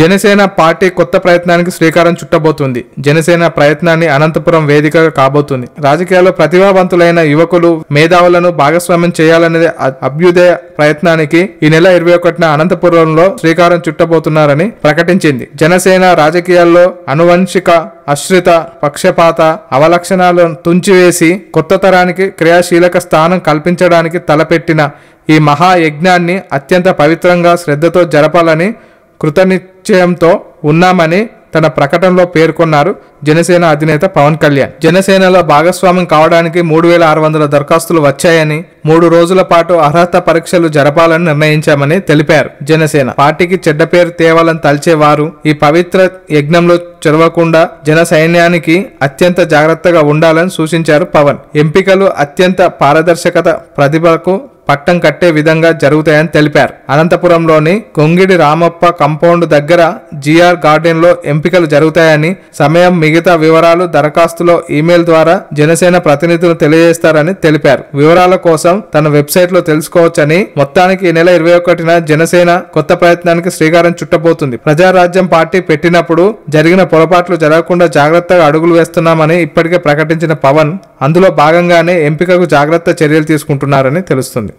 Janasena party కొత్త ప్రయత్నానికి శ్రీకారం చుట్టబోతుంది. జనసేన ప్రయత్నాన్ని అనంతపురం వేదికగా కాబోతుంది. రాజకీయాల్లో ప్రతిభావంతులైన యువకులు మేధావులను భాగస్వామ్యం చేయాలనేది అభ్యుదయ ప్రయత్నానికి ఈ నెల ఇరవై ఒకటిన అనంతపురంలో శ్రీకారం చుట్టబోతున్నారని ప్రకటించింది. జనసేన రాజకీయాల్లో అనువంశిక అశ్రిత పక్షపాత అవలక్షణాలను తుంచివేసి కొత్త తరానికి క్రియాశీలక స్థానం కల్పించడానికి తలపెట్టిన ఈ మహాయజ్ఞాన్ని అత్యంత పవిత్రంగా శ్రద్ధతో జరపాలని నిశ్చయంతో ఉన్నామని తన ప్రకటనలో పేర్కొన్నారు జనసేన అధినేత పవన్ కళ్యాణ్. జనసేనలో భాగస్వామ్యం కావడానికి మూడు వేల ఆరు వందల దరఖాస్తులు వచ్చాయని మూడు రోజుల పాటు అర్హత పరీక్షలు జరపాలని నిర్ణయించామని తెలిపారు జనసేన. పార్టీకి చెడ్డ పేరు తేవాలని తలిచేవారు ఈ పవిత్ర యజ్ఞంలో చొరవకుండా జన సైన్యానికి అత్యంత జాగ్రత్తగా ఉండాలని సూచించారు పవన్. ఎంపికలు అత్యంత పారదర్శకత ప్రతిభకు పట్టం కట్టే విధంగా జరుగుతాయని తెలిపారు. అనంతపురంలోని గొంగిడి రామప్ప కంపౌండ్ దగ్గర జిఆర్ గార్డెన్లో ఎంపికలు జరుగుతాయని సమయం మిగతా వివరాలు దరఖాస్తులో ఈమెయిల్ ద్వారా జనసేన ప్రతినిధులు తెలియజేస్తారని తెలిపారు. వివరాల కోసం తన వెబ్సైట్లో తెలుసుకోవచ్చని మొత్తానికి ఈ నెల ఇరవై ఒకటిన జనసేన కొత్త ప్రయత్నానికి శ్రీకారం చుట్టబోతుంది. ప్రజారాజ్యం పార్టీ పెట్టినప్పుడు జరిగిన పొరపాట్లు జరగకుండా జాగ్రత్తగా అడుగులు వేస్తున్నామని ఇప్పటికే ప్రకటించిన పవన్ అందులో భాగంగానే ఎంపికకు జాగ్రత్త చర్యలు తీసుకుంటున్నారని తెలుస్తుంది.